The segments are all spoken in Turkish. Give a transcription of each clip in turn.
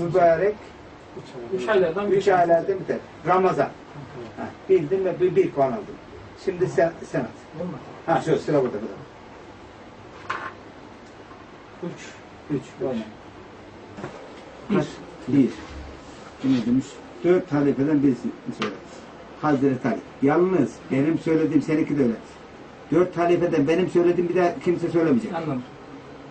mübarek Üç aylardan üç aylarda biter. Ramazan. Ha, bildin ve bir, bir puan aldın. Şimdi sen, sen at. Ha şu sıra burada. burada. Üç. Üç. Böyle. Bir. Bir. Dinlediniz. Dört halifeden birisini söyler. Hazreti Ali. Yalnız benim söylediğim seninki de öyle. Dört halifeden benim söylediğim bir daha kimse söylemeyecek. Anladım.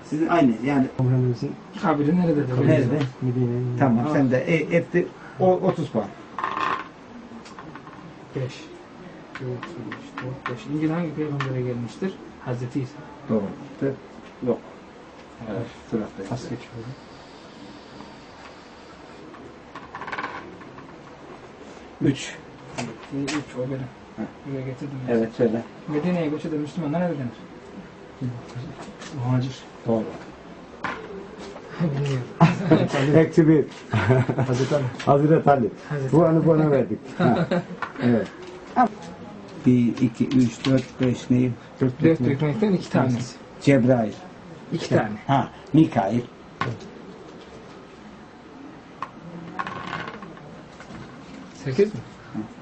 Sizin aynı yani. Peygamberimizin Kabiri nerede? de? Nerede? Medine'nin Tamam sen de e, etti o 30 puan. Beş. Dört, beş, dört, beş. İncil hangi peygambere gelmiştir? Hazreti İsa. Doğru. Dört. Yok. Evet. Sırada. pas geçiyorum. Üç. Üç o benim. Buraya getirdim. Evet söyle. Medine'ye göç eden Müslümanlar ne denir? Muhacir. Doğru. Eksi bir. Hazreti Ali. Hazreti Ali. Bu anı bana verdik. Ha. Evet. Bir, iki, üç, dört, beş neyim? Dört Dört ekmek. ekmekten iki tanesi. Cebrail. İki tane. Ha, Mikail. Sekiz mi?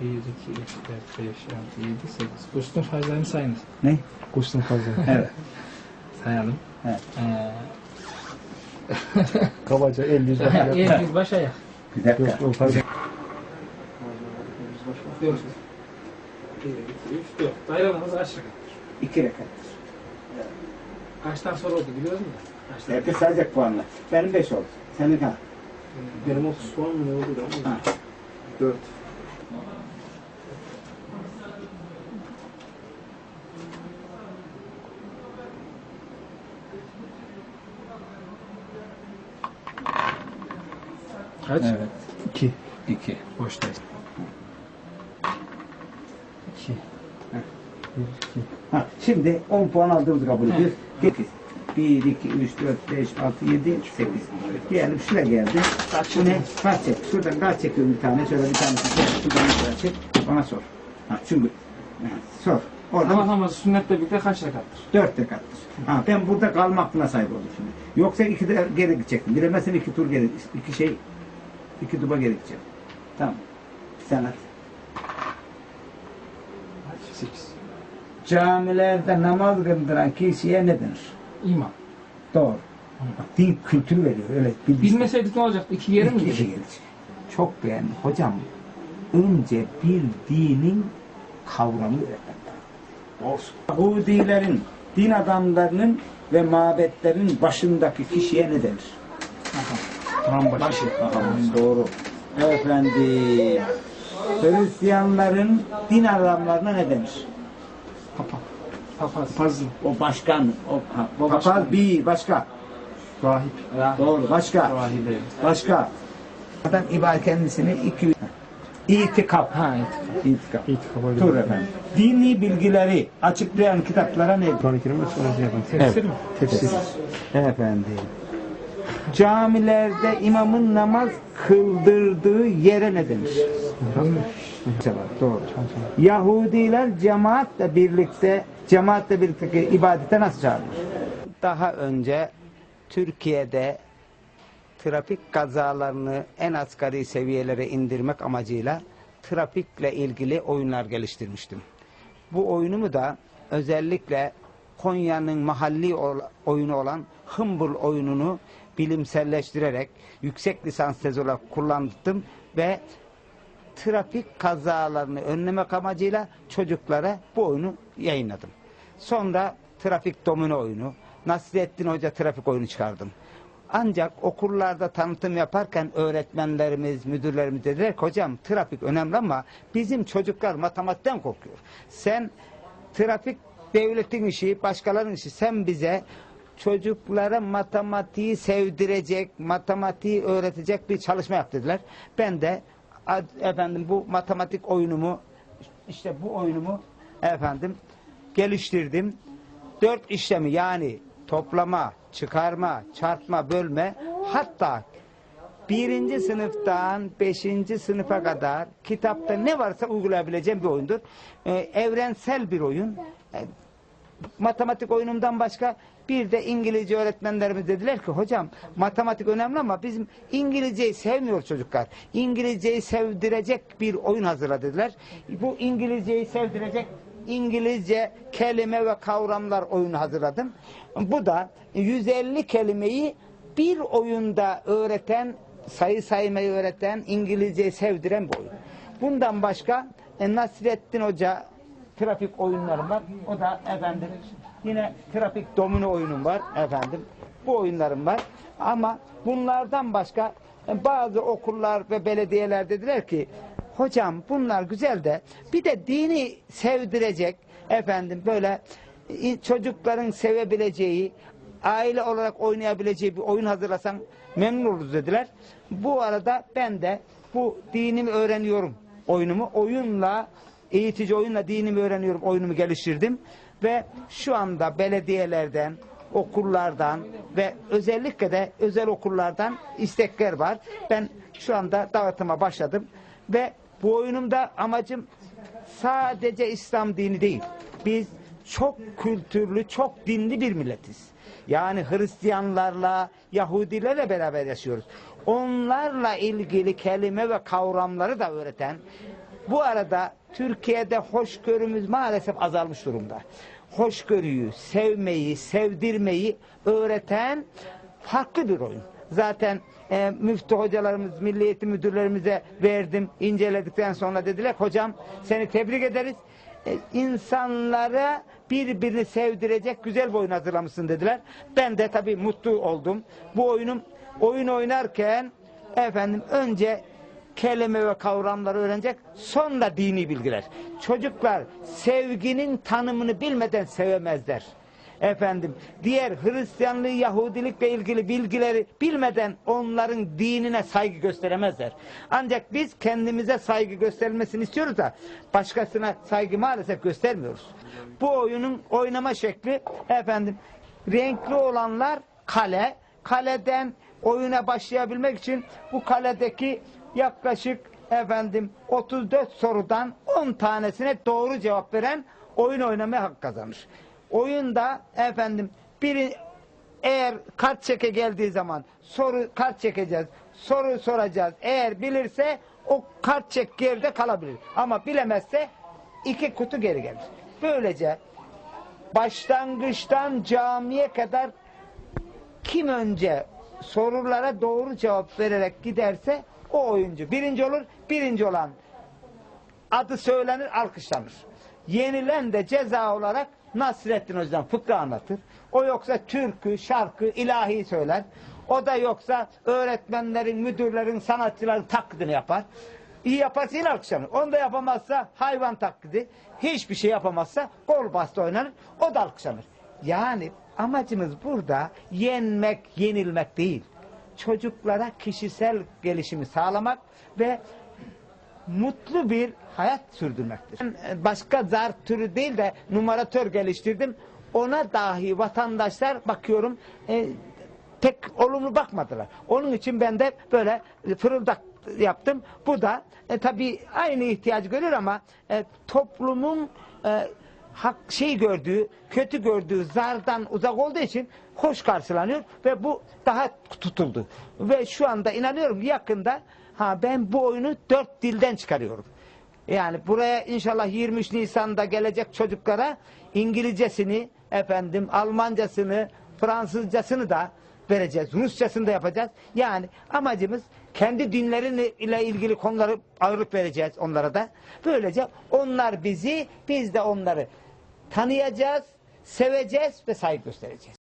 Bir, iki, üç, dört, beş, altı, yedi, sekiz. Kursun farzlarını sayınız. Ne? Kursun fazla. Evet. Sayalım. Evet. Ee, Kabaca 50 yüz dakika. el yüz baş ayak. Bir dakika. Yok, yok, fazla. Dört. Bir, iki, üç, dört. Bayramımız kaç rekat? İki rekattır. Kaçtan sonra oldu biliyor musun? Kaçtan? Herkes sayacak puanla. Benim beş oldu. Senin ha. Benim 30 puan mı ne oldu. Dört. Kaç? Evet. İki. İki. Boştayız. İki. Bir, iki. Ha, şimdi 10 puan aldığımızı kabul ediyoruz. Sekiz. 1, 2, 3, 4, 5, 6, 7, 8. Diyelim şuraya geldi. Bu ne? Kaç çek. Şuradan kaç çekiyorum bir tane. Şöyle bir tanesini çek. Şuradan bir tane çek. Bana sor. Ha, çünkü ha, sor. Orada Namaz namazı sünnetle birlikte kaç rekattır? dört rekattır. Ha, ben burada kalma hakkına sahip oldum şimdi. Yoksa iki de geri gidecektim. Bilemezsem iki tur geri, iki şey, iki duba geri gideceğim. Tamam. Sen at. Sekiz. Camilerde namaz kıldıran kişiye ne denir? İmam. Doğru. Din kültür veriyor. Öyle bilmiş. Bilmeseydik ne olacaktı? İki yeri mi İki gelecek. Çok beğendim. Hocam önce bir dinin kavramı öğretmek Olsun. Yahudilerin, din adamlarının ve mabetlerin başındaki kişiye ne denir? Tam başı. Aha, doğru. Efendim, Hristiyanların din adamlarına ne denir? Papa. Papaz. Fazıl. O başkan, o, ha, o Başkan. papaz bir, başka. Rahip. Doğru, başka. Rahibe. Başka. Adam ibadet kendisini iki itikap. Ha evet. İtikap. İtikaba Dur göre. efendim. Dini bilgileri açıklayan kitaplara ne? Kur'an-ı Kerim ve sonra yapın. Tefsir mi? Tefsir. Efendim. Camilerde imamın namaz kıldırdığı yere ne? Cevap doğru. Yahudiler cemaatle birlikte cemaatle birlikte ibadete nasıl çağırır? Daha önce Türkiye'de trafik kazalarını en asgari seviyelere indirmek amacıyla trafikle ilgili oyunlar geliştirmiştim. Bu oyunumu da özellikle Konya'nın mahalli oyunu olan Hımbıl oyununu bilimselleştirerek yüksek lisans tezi olarak kullandım ve trafik kazalarını önlemek amacıyla çocuklara bu oyunu yayınladım. Sonra trafik domino oyunu, Nasrettin Hoca trafik oyunu çıkardım. Ancak okullarda tanıtım yaparken öğretmenlerimiz, müdürlerimiz dediler ki hocam trafik önemli ama bizim çocuklar matematikten korkuyor. Sen trafik devletin işi, başkalarının işi. Sen bize çocuklara matematiği sevdirecek, matematiği öğretecek bir çalışma yap dediler. Ben de efendim bu matematik oyunumu işte bu oyunumu efendim geliştirdim. Dört işlemi yani toplama, çıkarma, çarpma, bölme hatta birinci sınıftan beşinci sınıfa kadar kitapta ne varsa uygulayabileceğim bir oyundur. Ee, evrensel bir oyun. Matematik oyunundan başka Bir de İngilizce öğretmenlerimiz dediler ki hocam matematik önemli ama bizim İngilizceyi sevmiyor çocuklar. İngilizceyi sevdirecek bir oyun hazırla dediler. Bu İngilizceyi sevdirecek İngilizce kelime ve kavramlar oyunu hazırladım. Bu da 150 kelimeyi bir oyunda öğreten, sayı saymayı öğreten, İngilizceyi sevdiren bir oyun. Bundan başka e, Nasrettin Hoca trafik oyunlarım var. O da efendim yine trafik domino oyunum var efendim. Bu oyunlarım var. Ama bunlardan başka e, bazı okullar ve belediyeler dediler ki hocam bunlar güzel de bir de dini sevdirecek efendim böyle e, çocukların sevebileceği aile olarak oynayabileceği bir oyun hazırlasan memnun oluruz dediler. Bu arada ben de bu dinimi öğreniyorum oyunumu oyunla eğitici oyunla dinimi öğreniyorum oyunumu geliştirdim ve şu anda belediyelerden okullardan ve özellikle de özel okullardan istekler var. Ben şu anda dağıtıma başladım ve bu oyunumda amacım sadece İslam dini değil. Biz çok kültürlü, çok dinli bir milletiz. Yani Hristiyanlarla, Yahudilerle beraber yaşıyoruz. Onlarla ilgili kelime ve kavramları da öğreten, bu arada Türkiye'de hoşgörümüz maalesef azalmış durumda. Hoşgörüyü, sevmeyi, sevdirmeyi öğreten farklı bir oyun. Zaten e, müftü hocalarımız, milli eğitim müdürlerimize verdim. inceledikten sonra dediler hocam seni tebrik ederiz. E, insanlara birbirini sevdirecek güzel bir oyun hazırlamışsın dediler. Ben de tabii mutlu oldum. Bu oyunum oyun oynarken efendim önce kelime ve kavramları öğrenecek. Sonra dini bilgiler. Çocuklar sevginin tanımını bilmeden sevemezler. Efendim diğer Hristiyanlığı, Yahudilikle ilgili bilgileri bilmeden onların dinine saygı gösteremezler. Ancak biz kendimize saygı gösterilmesini istiyoruz da başkasına saygı maalesef göstermiyoruz. Bu oyunun oynama şekli efendim renkli olanlar kale. Kaleden oyuna başlayabilmek için bu kaledeki yaklaşık efendim 34 sorudan 10 tanesine doğru cevap veren oyun oynamaya hak kazanır. Oyunda efendim biri eğer kart çeke geldiği zaman soru kart çekeceğiz. Soru soracağız. Eğer bilirse o kart çek geride kalabilir. Ama bilemezse iki kutu geri gelir. Böylece başlangıçtan camiye kadar kim önce sorulara doğru cevap vererek giderse o oyuncu birinci olur. Birinci olan adı söylenir, alkışlanır. Yenilen de ceza olarak Nasrettin Hoca'dan fıkra anlatır. O yoksa türkü, şarkı, ilahi söyler. O da yoksa öğretmenlerin, müdürlerin, sanatçıların taklidini yapar. İyi yaparsa yine alkışlanır. Onu da yapamazsa hayvan taklidi. Hiçbir şey yapamazsa gol bastı oynanır. O da alkışlanır. Yani amacımız burada yenmek, yenilmek değil. Çocuklara kişisel gelişimi sağlamak ve mutlu bir hayat sürdürmektir. Ben e, başka zar türü değil de numaratör geliştirdim. Ona dahi vatandaşlar bakıyorum e, pek olumlu bakmadılar. Onun için ben de böyle fırıldak yaptım. Bu da e, tabii aynı ihtiyacı görüyor ama e, toplumun e, hak şey gördüğü, kötü gördüğü zardan uzak olduğu için hoş karşılanıyor ve bu daha tutuldu. Ve şu anda inanıyorum yakında ha ben bu oyunu dört dilden çıkarıyorum. Yani buraya inşallah 23 Nisan'da gelecek çocuklara İngilizcesini, efendim Almancasını, Fransızcasını da vereceğiz. Rusçasını da yapacağız. Yani amacımız kendi dinleriyle ile ilgili konuları ağırlık vereceğiz onlara da. Böylece onlar bizi, biz de onları tanıyacağız, seveceğiz ve saygı göstereceğiz.